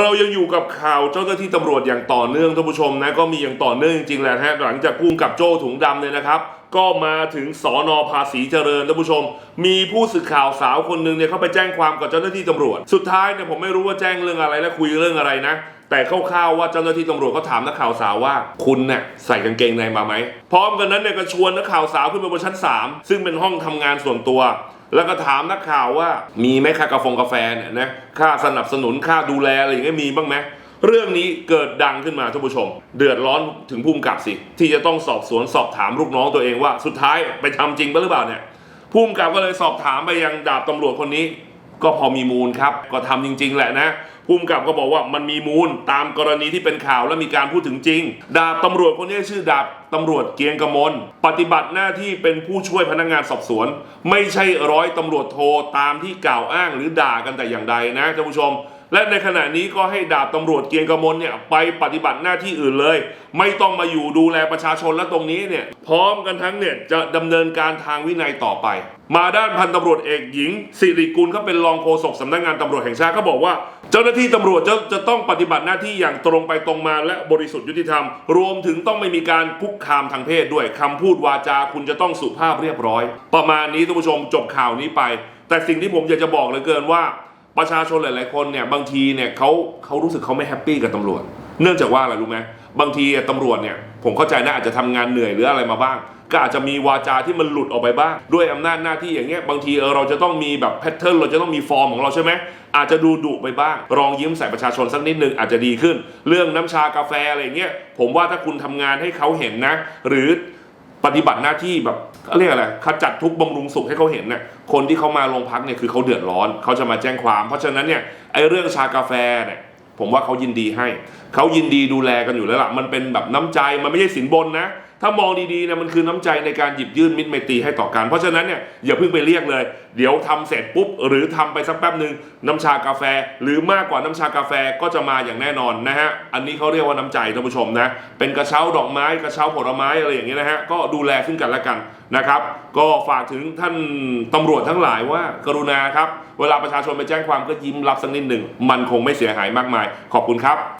เรายังอยู่กับข่าวเจ้าหน้าที่ตำรวจอย่างต่อเนื่องท่านผู้ชมนะก็มีอย่างต่อเนื่องจริงๆแหละฮะหลังจากพุ่งกับโจ้ถุงดำเนี่ยนะครับ ก็มาถึงสอนอภาษีเจริญท่านผู้ชม มีผู้สื่อข่าวสาวคนหนึ่งเนี่ยเขาไปแจ้งความกับเจ้าหน้าที่ตำรวจ สุดท้ายเนี่ยผมไม่รู้ว่าแจ้งเรื่องอะไรและคุยเรื่องอะไรนะ แต่คร่าวๆว่าเจ้าหน้าที่ตำรวจก็ถามนักข่าวสาวว่าคุณเนี่ยใส่กางเกงในมาไหมพร้อมกันนั้นเนี่ยก็ชวนนักข่าวสาวขึ้นไปบนชั้น 3 ซึ่งเป็นห้องทำงานส่วนตัว แล้วก็ถามนักข่าวว่ามีไหมค่ากาแฟกาแฟเนี่ยนะค่าสนับสนุนค่าดูแลอะไรอย่างเงี้ยมีบ้างไหมเรื่องนี้เกิดดังขึ้นมาท่านผู้ชม เดือดร้อนถึงภูมิกับสิ ที่จะต้องสอบสวนสอบถามลูกน้องตัวเองว่า สุดท้ายไปทำจริงปะหรือเปล่าเนี่ยภูมิกับก็เลยสอบถามไปยังดาบตำรวจคนนี้ ก็พอมีมูลครับ ก็ทำจริง ๆ แหละนะภูมิกับก็บอกว่ามันมีมูลตามกรณีที่เป็นข่าวและมีการพูดถึงจริง ดาบตำรวจคนนี้ชื่อดาบตำรวจเกียงกมลปฏิบัติหน้าที่เป็นผู้ช่วยพนักงานสอบสวน ไม่ใช่ร้อยตำรวจโทตามที่กล่าวอ้างหรือด่ากันแต่อย่างใดนะท่านผู้ชม และในขณะนี้ก็ให้ดาบตำรวจเกียงกมลเนี่ยไปปฏิบัติหน้าที่อื่นเลย ไม่ต้องมาอยู่ดูแลประชาชนและตรงนี้เนี่ยพร้อมกันทั้งเนี่ยจะดำเนินการทางวินัยต่อไป มาด้านพันตำรวจเอกหญิง สิริกุลเขาเป็นรองโฆษกสำนักงานตำรวจแห่งชาติเขาบอกว่า เจ้าหน้าที่ตำรวจจะจะต้องปฏิบัติหน้าที่อย่างตรงไปตรงมาและบริสุทธิ์ยุติธรรม รวมถึงต้องไม่มีการคุกคามทางเพศด้วยคำพูดวาจาคุณจะต้องสุภาพเรียบร้อย ประมาณนี้ท่านผู้ชมจบข่าวนี้ไป แต่สิ่งที่ผมอยากจะบอกเหลือเกินว่า ประชาชนหลาย ๆ คนเนี่ยบางทีเนี่ยเขาเขารู้สึกเขาไม่แฮปปี้กับตำรวจ เนื่องจากว่าอะไรรู้ไหมบางทีตำรวจเนี่ยผมเข้าใจนะอาจจะทำงานเหนื่อยหรืออะไรมาบ้าง ก็อาจจะมีวาจาที่มันหลุดออกไปบ้าง ด้วยอำนาจหน้าที่อย่างเงี้ยบางทีเออเราจะต้องมีแบบแพทเทิร์นเราจะต้องมีฟอร์มของเราใช่ไหมอาจจะดูดุไปบ้างลองยิ้มใส่ประชาชนสักนิดนึงอาจจะดีขึ้น เรื่องน้ำชากาแฟอะไรเงี้ยผมว่าถ้าคุณทำงานให้เขาเห็นนะ หรือ ปฏิบัติหน้าที่แบบเรียกอะไรขจัดทุกข์บำรุงสุขให้เขาเห็นเนี่ยคนที่เขามาโรงพักเนี่ยคือเขาเดือดร้อนเขาจะมาแจ้งความ เพราะฉะนั้นเนี่ยไอ้เรื่องชากาแฟเนี่ยผมว่าเขายินดีให้ เขายินดีดูแลกันอยู่แล้วล่ะ มันเป็นแบบน้ำใจมันไม่ใช่สินบนนะ ถ้ามองดีๆนี่ยมันคือน้ำใจในการหยิบยื่นมิตรไมตรีให้ต่อกัน เพราะฉะนั้นเนี่ยอย่าเพิ่งไปเรียกเลย เดี๋ยวทำเสร็จปุ๊บ หรือทำไปสักแป๊บหนึ่งน้ำชากาแฟ หรือมากกว่าน้ำชากาแฟก็จะมาอย่างแน่นอนนะฮะอันนี้เขาเรียกว่าน้ำใจท่านผู้ชมนะเป็นกระเช้าดอกไม้กระเช้าผลไม้อะไรอย่างเงี้ยนะฮะก็ดูแลซึ่งกันและกันนะครับ ก็ฝากถึงท่านตำรวจทั้งหลายว่ากรุณาครับเวลาประชาชนไปแจ้งความก็ยิ้มรับสักนิดหนึ่งมันคงไม่เสียหายมากมาย ขอบคุณครับ